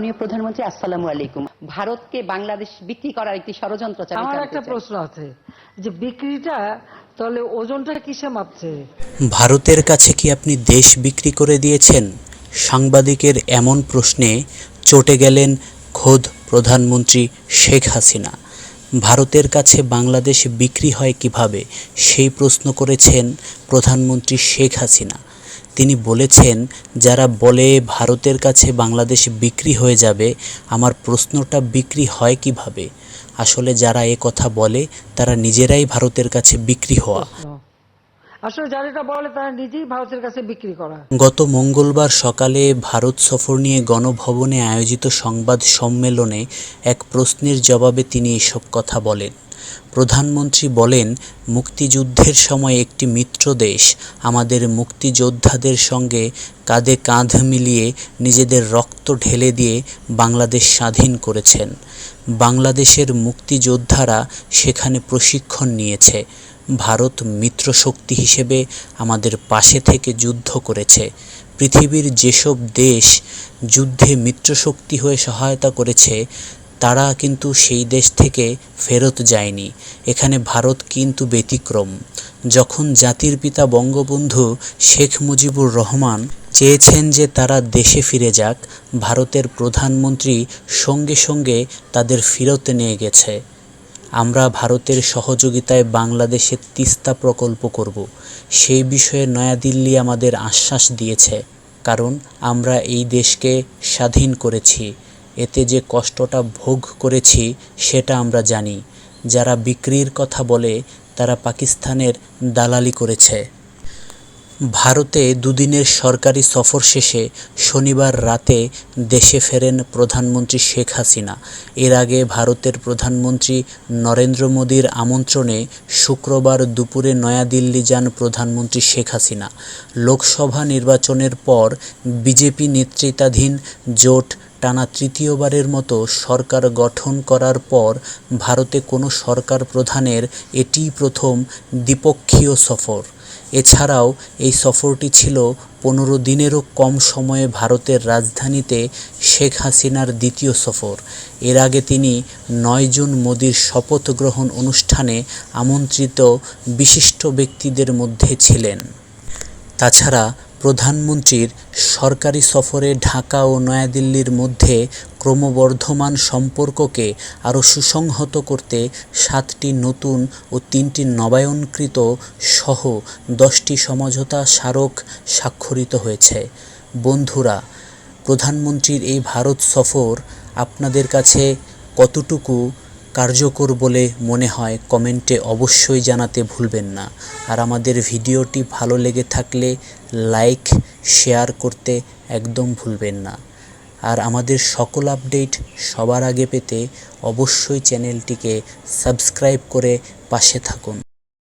মাননীয় প্রধানমন্ত্রী আসসালামু আলাইকুম। ভারতকে বাংলাদেশ বিক্রি করার একটি ষড়যন্ত্র আমার একটা প্রশ্ন আছে যে বিক্রিটা তাহলে ওজনটা কিসে মাপছে? ভারতের কাছে কি আপনি দেশ বিক্রি করে দিয়েছেন? সাংবাদিকের এমন প্রশ্নে চটে গেলেন খোদ প্রধানমন্ত্রী শেখ হাসিনা। ভারতের কাছে বাংলাদেশ বিক্রি হয় কীভাবে? সেই প্রশ্ন করেছেন প্রধানমন্ত্রী শেখ হাসিনা। তিনি বলেছেন যারা বলে ভারতের কাছে বাংলাদেশ বিক্রি হয়ে যাবে আমার প্রশ্নটা বিক্রি হয় কীভাবে? আসলে যারা এ কথা বলে তারা নিজেরাই ভারতের কাছে বিক্রি হওয়া। আসলে যারা এটা বলে তারা নিজেই ভারতের কাছে বিক্রি করা। গত মঙ্গলবার সকালে ভারত সফর নিয়ে গণভবনে আয়োজিত সংবাদ সম্মেলনে এক প্রশ্নের জবাবে তিনি এসব কথা বলেন। প্রধানমন্ত্রী বলেন, মুক্তিযুদ্ধের সময় একটি মিত্র দেশ আমাদের মুক্তিযোদ্ধাদের সঙ্গে কাঁধে কাঁধ মিলিয়ে নিজেদের রক্ত ঢেলে দিয়ে বাংলাদেশ স্বাধীন করেছেন। বাংলাদেশের মুক্তিযোদ্ধারা সেখানে প্রশিক্ষণ নিয়েছে। ভারত মিত্রশক্তি হিসেবে আমাদের পাশে থেকে যুদ্ধ করেছে। পৃথিবীর যেসব দেশ যুদ্ধে মিত্রশক্তি হয়ে সহায়তা করেছে তারা কিন্তু সেই দেশ থেকে ফেরত যায়নি। এখানে ভারত কিন্তু ব্যতিক্রম। যখন জাতির পিতা বঙ্গবন্ধু শেখ মুজিবুর রহমান চেয়েছেন যে তারা দেশে ফিরে যাক, ভারতের প্রধানমন্ত্রী সঙ্গে সঙ্গে তাদের ফিরত নিয়ে গেছে। আমরা ভারতের সহযোগিতায় বাংলাদেশের তিস্তা প্রকল্প করব। সেই বিষয়ে নয়াদিল্লি আমাদের আশ্বাস দিয়েছে, কারণ আমরা এই দেশকে স্বাধীন করেছি। এতে যে কষ্টটা ভোগ করেছি সেটা আমরা জানি। যারা বিক্রির কথা বলে, তারা পাকিস্তানের দালালি করেছে। ভারতে দুদিনের সরকারি সফর শেষে শনিবার রাতে দেশে ফেরেন প্রধানমন্ত্রী শেখ হাসিনা। এর আগে ভারতের প্রধানমন্ত্রী নরেন্দ্র মোদীর আমন্ত্রণে শুক্রবার দুপুরে নয়াদিল্লি যান প্রধানমন্ত্রী শেখ হাসিনা। লোকসভা নির্বাচনের পর বিজেপি নেতৃত্বাধীন জোট টানা তৃতীয়বারের মতো সরকার গঠন করার পর ভারতে কোনো সরকার প্রধানের এটিই প্রথম দ্বিপক্ষীয় সফর। এছাড়াও এই সফরটি ছিল পনেরো দিনেরও কম সময়ে ভারতের রাজধানীতে শেখ হাসিনার দ্বিতীয় সফর। এর আগে তিনি নয় জুন মোদির শপথ গ্রহণ অনুষ্ঠানে আমন্ত্রিত বিশিষ্ট ব্যক্তিদের মধ্যে ছিলেন। তাছাড়া প্রধানমন্ত্রীর সরকারি সফরে ঢাকা ও নয়াদিল্লির মধ্যে ক্রমবর্ধমান সম্পর্ককে আরও সুসংহত করতে সাতটি নতুন ও তিনটি নবায়নকৃত সহ দশটি সমঝোতা স্মারক স্বাক্ষরিত হয়েছে। বন্ধুরা, প্রধানমন্ত্রীর এই ভারত সফর আপনাদের কাছে কতটুকু কার্যকর বলে মনে হয়, কমেন্টে অবশ্যই জানাতে ভুলবেন না। আর আমাদের ভিডিওটি ভালো লেগে থাকলে লাইক, শেয়ার করতে একদম ভুলবেন না। আর আমাদের সকল আপডেট সবার আগে পেতে অবশ্যই চ্যানেলটিকে সাবস্ক্রাইব করে পাশে থাকুন।